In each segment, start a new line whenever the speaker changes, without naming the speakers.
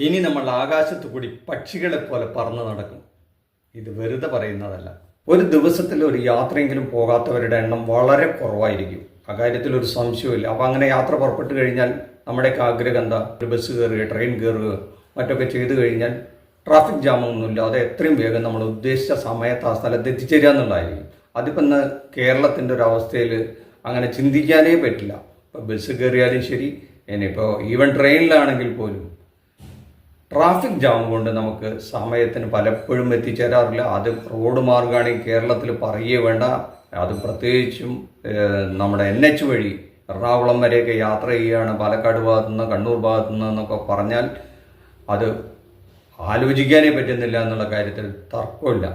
ഇനി നമ്മൾ ആകാശത്തു കൂടി പക്ഷികളെ പോലെ പറന്നു നടക്കും. ഇത് വെറുതെ പറയുന്നതല്ല. ഒരു ദിവസത്തിൽ ഒരു യാത്രയെങ്കിലും പോകാത്തവരുടെ എണ്ണം വളരെ കുറവായിരിക്കും. അക്കാര്യത്തിൽ ഒരു സംശയമില്ല അപ്പം അങ്ങനെ യാത്ര പുറപ്പെട്ടു കഴിഞ്ഞാൽ നമ്മുടെയൊക്കെ ആഗ്രഹം എന്താ? ഒരു ബസ് കയറുക ട്രെയിൻ കയറുക മറ്റൊക്കെ ചെയ്തു കഴിഞ്ഞാൽ ട്രാഫിക് ജാമൊന്നുമില്ല. അത് എത്രയും വേഗം നമ്മൾ ഉദ്ദേശിച്ച സമയത്ത് ആ സ്ഥലത്ത് എത്തിച്ചേരുക എന്നുള്ളതായിരിക്കും. അതിപ്പോൾ ഇന്ന് കേരളത്തിന്റെ ഒരു അവസ്ഥയിൽ അങ്ങനെ ചിന്തിക്കാനേ പറ്റില്ല. ഇപ്പോൾ ബസ് കയറിയാലും ശരി ഇനിയിപ്പോൾ ഈവൻ ട്രെയിനിലാണെങ്കിൽ പോലും ട്രാഫിക് ജാം കൊണ്ട് നമുക്ക് സമയത്തിന് പലപ്പോഴും എത്തിച്ചേരാറില്ല. അത് റോഡ് മാർഗമാണെങ്കിൽ കേരളത്തിൽ പറയുകയേ വേണ്ട. അത് പ്രത്യേകിച്ചും നമ്മുടെ എൻ എച്ച് വഴി എറണാകുളം വരെയൊക്കെ യാത്ര ചെയ്യുകയാണ്. പാലക്കാട് ഭാഗത്തുനിന്ന് കണ്ണൂർ ഭാഗത്തുനിന്ന് എന്നൊക്കെ പറഞ്ഞാൽ അത് ആലോചിക്കാനേ പറ്റുന്നില്ല എന്നുള്ള കാര്യത്തിൽ തർക്കമില്ല.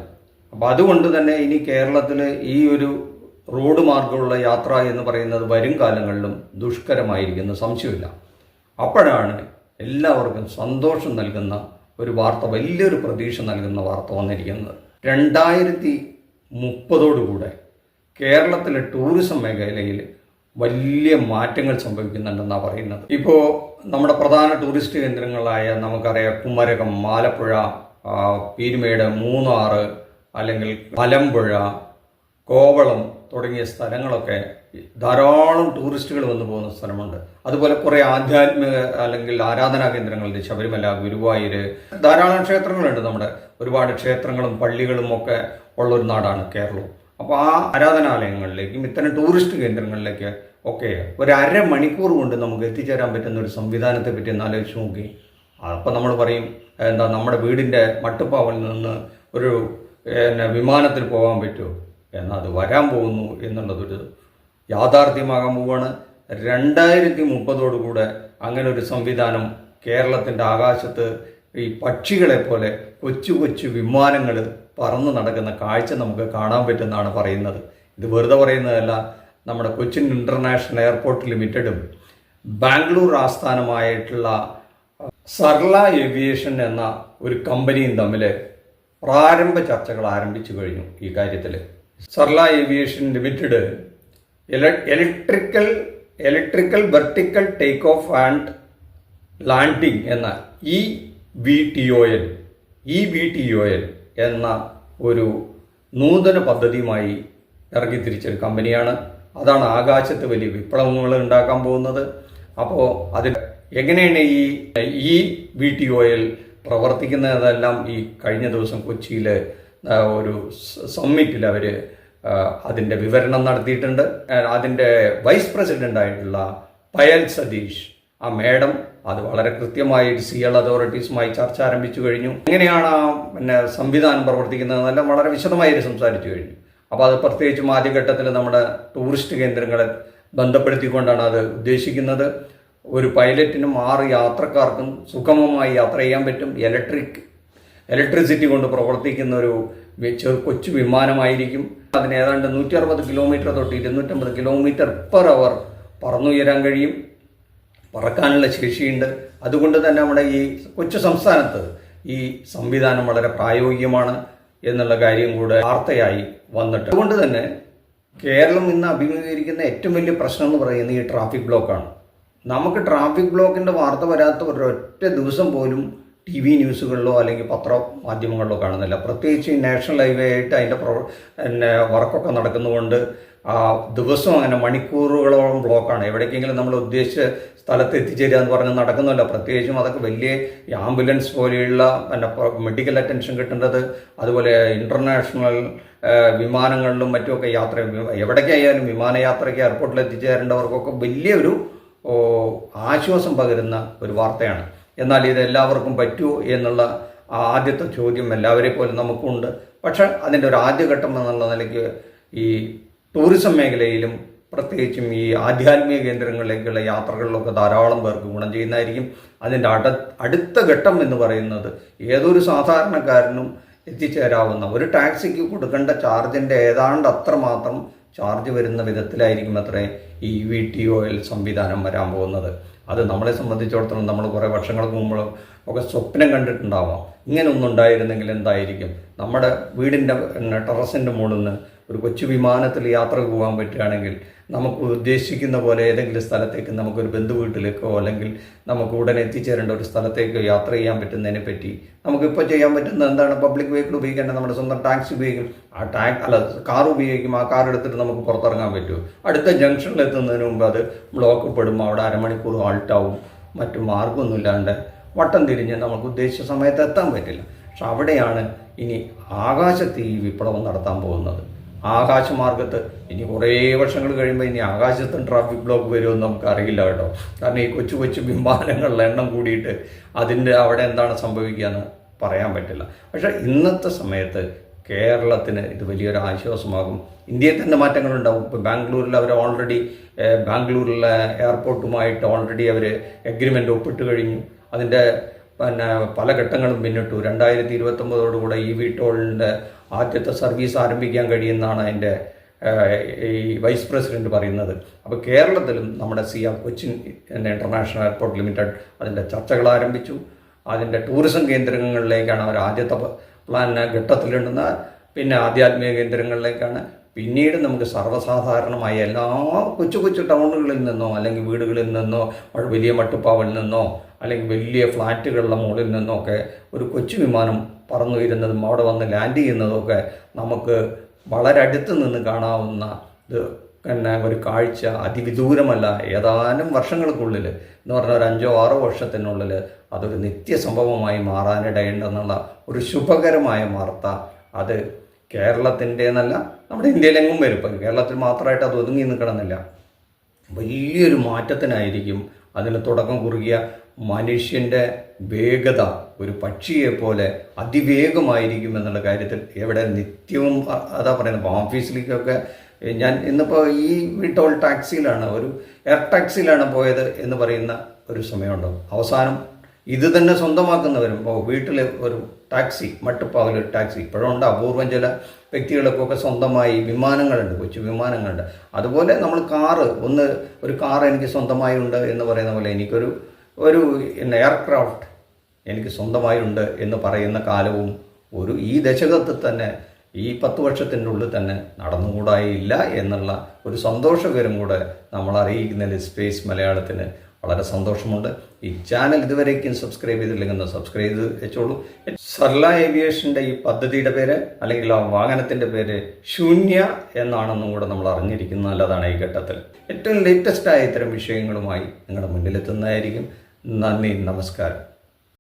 അപ്പോൾ അതുകൊണ്ട് തന്നെ ഇനി കേരളത്തിൽ ഈ ഒരു റോഡ് മാർഗമുള്ള യാത്ര എന്ന് പറയുന്നത് വരും കാലങ്ങളിലും ദുഷ്കരമായിരിക്കുന്ന. സംശയമില്ല. അപ്പോഴാണ് എല്ലാവർക്കും സന്തോഷം നൽകുന്ന ഒരു വാർത്ത വലിയൊരു പ്രതീക്ഷ നൽകുന്ന വാർത്ത വന്നിരിക്കുന്നത്. രണ്ടായിരത്തി മുപ്പതോടുകൂടെ കേരളത്തിലെ ടൂറിസം മേഖലയിൽ വലിയ മാറ്റങ്ങൾ സംഭവിക്കുന്നുണ്ടെന്നാണ് പറയുന്നത്. ഇപ്പോൾ നമ്മുടെ പ്രധാന ടൂറിസ്റ്റ് കേന്ദ്രങ്ങളായ നമുക്കറിയാം കുമരകം ആലപ്പുഴ പീരുമേട് മൂന്നാറ് അല്ലെങ്കിൽ മലമ്പുഴ കോവളം തുടങ്ങിയ സ്ഥലങ്ങളൊക്കെ ധാരാളം ടൂറിസ്റ്റുകൾ വന്നു പോകുന്ന സ്ഥലമുണ്ട്. അതുപോലെ കുറേ ആധ്യാത്മിക അല്ലെങ്കിൽ ആരാധനാ കേന്ദ്രങ്ങളുണ്ട്. ശബരിമല ഗുരുവായൂർ ധാരാളം ക്ഷേത്രങ്ങളുണ്ട് നമ്മുടെ. ഒരുപാട് ക്ഷേത്രങ്ങളും പള്ളികളും ഒക്കെ ഉള്ള ഒരു നാടാണ് കേരളം. അപ്പോൾ ആ ആരാധനാലയങ്ങളിലേക്കും ഇത്തരം ടൂറിസ്റ്റ് കേന്ദ്രങ്ങളിലേക്ക് ഒക്കെ ഒരു അര മണിക്കൂർ കൊണ്ട് നമുക്ക് എത്തിച്ചേരാൻ പറ്റുന്ന ഒരു സംവിധാനത്തെ പറ്റി ഒന്ന് ആലോചിച്ച് നോക്കി. അപ്പോൾ നമ്മൾ പറയും എന്താ നമ്മുടെ വീടിന്റെ മട്ടുപ്പാവിൽ നിന്ന് ഒരു പിന്നെ വിമാനത്തിൽ പോകാൻ പറ്റുമോ? എന്നാൽ അത് വരാൻ പോകുന്നു എന്നുള്ളതൊരു യാഥാർത്ഥ്യമാകാൻ പോവുകയാണ് രണ്ടായിരത്തി മുപ്പതോടുകൂടെ അങ്ങനെ ഒരു സംവിധാനം കേരളത്തിന്റെ ആകാശത്ത് ഈ പക്ഷികളെ പോലെ കൊച്ചു കൊച്ചു വിമാനങ്ങൾ പറന്നു നടക്കുന്ന കാഴ്ച നമുക്ക് കാണാൻ പറ്റുമെന്നാണ് പറയുന്നത്. ഇത് വെറുതെ പറയുന്നതല്ല. നമ്മുടെ കൊച്ചിൻ ഇന്റർനാഷണൽ എയർപോർട്ട് ലിമിറ്റഡും ബാംഗ്ലൂർ ആസ്ഥാനമായിട്ടുള്ള സർല ഏവിയേഷൻ എന്ന ഒരു കമ്പനിയും തമ്മിൽ പ്രാരംഭ ചർച്ചകൾ ആരംഭിച്ചു കഴിഞ്ഞു ഈ കാര്യത്തിൽ Sarla aviation limited electrical electrical vertical take off and landing എന്ന E V T O L E V T O L എന്ന ഒരു നൂതന പദ്ധതിയുമായി ഇറങ്ങി തിരിച്ചൊരു കമ്പനിയാണ്. അതാണ് ആകാശത്ത് വലിയ വിപ്ലവങ്ങൾ ഉണ്ടാക്കാൻ പോകുന്നത്. അപ്പോൾ അതിൽ എങ്ങനെയാണ് ഈ E V T O L പ്രവർത്തിക്കുന്നതെല്ലാം ഈ കഴിഞ്ഞ ദിവസം കൊച്ചിയിൽ ഒരു സമ്മിറ്റിൽ അവർ അതിന്റെ വിവരണം നടത്തിയിട്ടുണ്ട്. അതിന്റെ വൈസ് പ്രസിഡന്റ് ആയിട്ടുള്ള പയൽ സതീഷ്. ആ മേഡം അത് വളരെ കൃത്യമായി സി എൽ അതോറിറ്റീസുമായി ചർച്ച ആരംഭിച്ചു കഴിഞ്ഞു. എങ്ങനെയാണ് ആ പിന്നെ സംവിധാനം പ്രവർത്തിക്കുന്നതെന്നെല്ലാം വളരെ വിശദമായി സംസാരിച്ചു കഴിഞ്ഞു. അപ്പോൾ അത് പ്രത്യേകിച്ചും ആദ്യഘട്ടത്തിൽ നമ്മുടെ ടൂറിസ്റ്റ് കേന്ദ്രങ്ങളെ ബന്ധപ്പെടുത്തിക്കൊണ്ടാണ് അത് ഉദ്ദേശിക്കുന്നത്. ഒരു പൈലറ്റിനും ആറ് യാത്രക്കാർക്കും സുഗമമായി യാത്ര ചെയ്യാൻ പറ്റും. ഇലക്ട്രിക് ഇലക്ട്രിസിറ്റി കൊണ്ട് പ്രവർത്തിക്കുന്ന ഒരു ചെറു കൊച്ചു വിമാനമായിരിക്കും. അതിന് ഏതാണ്ട് നൂറ്റി അറുപത് കിലോമീറ്റർ തൊട്ട് ഇരുന്നൂറ്റമ്പത് കിലോമീറ്റർ പെർ അവർ പറന്നുയരാൻ കഴിയും. പറക്കാനുള്ള ശേഷിയുണ്ട്. അതുകൊണ്ട് തന്നെ നമ്മുടെ ഈ കൊച്ചു സംസ്ഥാനത്ത് ഈ സംവിധാനം വളരെ പ്രായോഗികമാണ് എന്നുള്ള കാര്യം കൂടെ വാർത്തയായി വന്നിട്ട്. അതുകൊണ്ട് തന്നെ കേരളം ഇന്ന് അഭിമുഖീകരിക്കുന്ന ഏറ്റവും വലിയ പ്രശ്നം എന്ന് പറയുന്നത് ഈ ട്രാഫിക് ബ്ലോക്കാണ് നമുക്ക് ട്രാഫിക് ബ്ലോക്കിന്റെ വാർത്ത വരാത്ത ഒരൊറ്റ ദിവസം പോലും ടി വി ന്യൂസുകളിലോ അല്ലെങ്കിൽ പത്ര മാധ്യമങ്ങളിലോ കാണുന്നില്ല. പ്രത്യേകിച്ച് ഈ നാഷണൽ ഹൈവേ ആയിട്ട് അതിന്റെ പ്രോ പിന്നെ വർക്കൊക്കെ നടക്കുന്നതുകൊണ്ട് ദിവസവും അങ്ങനെ മണിക്കൂറുകളോളം ബ്ലോക്കാണ്. എവിടേക്കെങ്കിലും നമ്മൾ ഉദ്ദേശിച്ച സ്ഥലത്ത് എത്തിച്ചേരുക എന്ന് പറഞ്ഞ് നടക്കുന്നില്ല പ്രത്യേകിച്ചും അതൊക്കെ വലിയ ആംബുലൻസ് പോലെയുള്ള പിന്നെ മെഡിക്കൽ അറ്റൻഷൻ കിട്ടേണ്ടത് അതുപോലെ ഇന്റർനാഷണൽ വിമാനങ്ങളിലും മറ്റുമൊക്കെ യാത്ര എവിടേക്കായാലും വിമാനയാത്രയ്ക്ക് എയർപോർട്ടിൽ എത്തിച്ചേരേണ്ടവർക്കൊക്കെ വലിയൊരു ആശ്വാസം പകരുന്ന ഒരു വാർത്തയാണ്. എന്നാൽ ഇത് എല്ലാവർക്കും പറ്റുമോ എന്നുള്ള ആദ്യത്തെ ചോദ്യം എല്ലാവരെ പോലെ നമുക്കുണ്ട്. പക്ഷേ അതിന്റെ ഒരു ആദ്യഘട്ടം എന്നുള്ള നിലയ്ക്ക് ഈ ടൂറിസം മേഖലയിലും പ്രത്യേകിച്ചും ഈ ആധ്യാത്മിക കേന്ദ്രങ്ങളിലേക്കുള്ള യാത്രകളിലൊക്കെ ധാരാളം പേർക്ക് ഗുണം ചെയ്യുന്നതായിരിക്കും. അതിന്റെ അട അടുത്ത ഘട്ടം എന്ന് പറയുന്നത് ഏതൊരു സാധാരണക്കാരനും എത്തിച്ചേരാവുന്ന ഒരു ടാക്സിക്ക് കൊടുക്കേണ്ട ചാർജിന്റെ ഏതാണ്ട് അത്രമാത്രം ചാർജ് വരുന്ന വിധത്തിലായിരിക്കും അത്രേ ഈ വി ടി ഒ എൽ സംവിധാനം വരാൻ പോകുന്നത്. അത് നമ്മളെ സംബന്ധിച്ചിടത്തോളം നമ്മൾ കുറേ വർഷങ്ങൾക്ക് മുമ്പ് ഒക്കെ സ്വപ്നം കണ്ടിട്ടുണ്ടാവാം. ഇങ്ങനെ ഒന്നുണ്ടായിരുന്നെങ്കിൽ എന്തായിരിക്കും? നമ്മുടെ വീടിന്റെ ടെറസിന്റെ മുകളിൽ നിന്ന് ഒരു കൊച്ചു വിമാനത്തിൽ യാത്ര പോകാൻ പറ്റുകയാണെങ്കിൽ നമുക്ക് ഉദ്ദേശിക്കുന്ന പോലെ ഏതെങ്കിലും സ്ഥലത്തേക്ക് നമുക്കൊരു ബന്ധു വീട്ടിലേക്കോ അല്ലെങ്കിൽ നമുക്ക് ഉടനെ എത്തിച്ചേരേണ്ട ഒരു സ്ഥലത്തേക്കോ യാത്ര ചെയ്യാൻ പറ്റുന്നതിനെ പറ്റി നമുക്കിപ്പോൾ ചെയ്യാൻ പറ്റുന്ന എന്താണ്? പബ്ലിക് വെഹിക്കിൾ ഉപയോഗിക്കേണ്ട നമ്മുടെ സ്വന്തം ടാക്സി ഉപയോഗിക്കും. ആ ടാക് അല്ല കാർ ഉപയോഗിക്കും. ആ കാർ എടുത്തിട്ട് നമുക്ക് പുറത്തിറങ്ങാൻ പറ്റുമോ അടുത്ത ജംഗ്ഷനിൽ എത്തുന്നതിന് മുമ്പ് അത് ബ്ലോക്ക് പെടും. അവിടെ അരമണിക്കൂർ ആൾട്ടാവും. മറ്റു മാർഗമൊന്നുമില്ലാണ്ട് വട്ടം തിരിഞ്ഞ് നമുക്ക് ഉദ്ദേശിച്ച സമയത്ത് എത്താൻ പറ്റില്ല. പക്ഷെ അവിടെയാണ് ഇനി ആകാശത്ത് ഈ വിപ്ലവം നടത്താൻ പോകുന്നത്. ആകാശമാർഗത്ത് ഇനി കുറേ വർഷങ്ങൾ കഴിയുമ്പോൾ ഇനി ആകാശത്തും ട്രാഫിക് ബ്ലോക്ക് വരുമെന്ന് നമുക്ക് അറിയില്ല കേട്ടോ. കാരണം ഈ കൊച്ചു കൊച്ചു വിമാനങ്ങളുടെ എണ്ണം കൂടിയിട്ട് അതിന്റെ അവിടെ എന്താണ് സംഭവിക്കുക എന്ന് പറയാൻ പറ്റില്ല. പക്ഷേ ഇന്നത്തെ സമയത്ത് കേരളത്തിന് ഇത് വലിയൊരു ആശ്വാസമാകും. ഇന്ത്യയിൽ തന്നെ മാറ്റങ്ങളുണ്ടാവും ഇപ്പോൾ ബാംഗ്ലൂരിൽ അവർ ഓൾറെഡി ബാംഗ്ലൂരിലെ എയർപോർട്ടുമായിട്ട് ഓൾറെഡി അവർ എഗ്രിമെന്റ് ഒപ്പിട്ട് കഴിഞ്ഞു. അതിന്റെ പിന്നെ പല ഘട്ടങ്ങളും പിന്നിട്ടു. രണ്ടായിരത്തി ഇരുപത്തൊമ്പതോടുകൂടെ ഈ വി ടോളിന്റെ ആദ്യത്തെ സർവീസ് ആരംഭിക്കാൻ കഴിയുമെന്നാണ് അതിന്റെ ഈ വൈസ് പ്രസിഡന്റ് പറയുന്നത്. അപ്പോൾ കേരളത്തിലും നമ്മുടെ സിയ കൊച്ചിൻ ഇന്റർനാഷണൽ എയർപോർട്ട് ലിമിറ്റഡ് അതിന്റെ ചർച്ചകൾ ആരംഭിച്ചു. അതിന്റെ ടൂറിസം കേന്ദ്രങ്ങളിലേക്കാണ് അവർ ആദ്യത്തെ പ്ലാൻ ഘട്ടത്തിലിടുന്ന പിന്നെ ആധ്യാത്മിക കേന്ദ്രങ്ങളിലേക്കാണ്. പിന്നീട് നമുക്ക് സർവസാധാരണമായ എല്ലാ കൊച്ചു കൊച്ചു ടൗണുകളിൽ നിന്നോ അല്ലെങ്കിൽ വീടുകളിൽ നിന്നോ വലിയ മട്ടുപ്പാവിൽ നിന്നോ അല്ലെങ്കിൽ വലിയ ഫ്ലാറ്റുകളുടെ മുകളിൽ നിന്നൊക്കെ ഒരു കൊച്ചു വിമാനം പറന്നു വരുന്നതും അവിടെ വന്ന് ലാൻഡ് ചെയ്യുന്നതൊക്കെ നമുക്ക് വളരെ അടുത്ത് നിന്ന് കാണാവുന്ന ഇത് പിന്നെ ഒരു കാഴ്ച അതിവിദൂരമല്ല. ഏതാനും വർഷങ്ങൾക്കുള്ളിൽ എന്ന് പറഞ്ഞാൽ ഒരു അഞ്ചോ ആറോ വർഷത്തിനുള്ളിൽ അതൊരു നിത്യസംഭവമായി മാറാനിടയുണ്ടെന്നുള്ള ഒരു ശുഭകരമായ വാർത്ത. അത് കേരളത്തിന്റെ നമ്മുടെ ഇന്ത്യയിലെങ്ങും വരും. ഇപ്പം കേരളത്തിൽ മാത്രമായിട്ട് അത് ഒതുങ്ങി നിൽക്കണമെന്നില്ല. വലിയൊരു മാറ്റത്തിനായിരിക്കും അതിന് തുടക്കം കുറുകിയ മനുഷ്യന്റെ വേഗത ഒരു പക്ഷിയെ പോലെ അതിവേഗമായിരിക്കും എന്നുള്ള കാര്യത്തിൽ എവിടെ നിത്യവും അതാ പറയുന്നത്. ഓഫീസിലേക്കൊക്കെ ഞാൻ ഇന്നിപ്പോൾ ഈ വിട്ടോൾ ടാക്സിയിലാണ് ഒരു എയർ ടാക്സിയിലാണ് പോയത് എന്ന് പറയുന്ന ഒരു സമയമുണ്ടാവും അവസാനം ഇത് തന്നെ സ്വന്തമാക്കുന്നവരും ഇപ്പോൾ വീട്ടിൽ ഒരു ടാക്സി മട്ടുപ്പാവിൽ ടാക്സി ഇപ്പോഴും ഉണ്ട്. അപൂർവം ചില വ്യക്തികൾക്കൊക്കെ സ്വന്തമായി വിമാനങ്ങളുണ്ട് കൊച്ചു വിമാനങ്ങളുണ്ട്. അതുപോലെ നമ്മൾ കാറ് ഒന്ന് ഒരു കാർ എനിക്ക് സ്വന്തമായി ഉണ്ട് എന്ന് പറയുന്ന പോലെ എനിക്കൊരു ഒരു എയർക്രാഫ്റ്റ് എനിക്ക് സ്വന്തമായുണ്ട് എന്ന് പറയുന്ന കാലവും ഒരു ഈ ദശകത്തിൽ തന്നെ ഈ പത്ത് വർഷത്തിനുള്ളിൽ തന്നെ നടന്നുകൂടായില്ല എന്നുള്ള ഒരു സന്തോഷകരം കൂടെ നമ്മൾ അറിയിക്കുന്നതിൽ സ്പേസ് മലയാളത്തിന്. വളരെ സന്തോഷമുണ്ട്. ഈ ചാനൽ ഇതുവരേക്കും സബ്സ്ക്രൈബ് ചെയ്തില്ലെങ്കിൽ സബ്സ്ക്രൈബ് ചെയ്ത് വെച്ചോളൂ. സർല ഏവിയേഷന്റെ ഈ പദ്ധതിയുടെ പേര് അല്ലെങ്കിൽ ആ വാഹനത്തിന്റെ പേര് ശൂന്യ എന്നാണെന്നും കൂടെ നമ്മൾ അറിഞ്ഞിരിക്കുന്നത് നല്ലതാണ് ഈ ഘട്ടത്തിൽ. ഏറ്റവും ലേറ്റസ്റ്റായ ഇത്തരം വിഷയങ്ങളുമായി നിങ്ങളുടെ മുന്നിലെത്തുന്നതായിരിക്കും. നന്ദി നമസ്കാരം.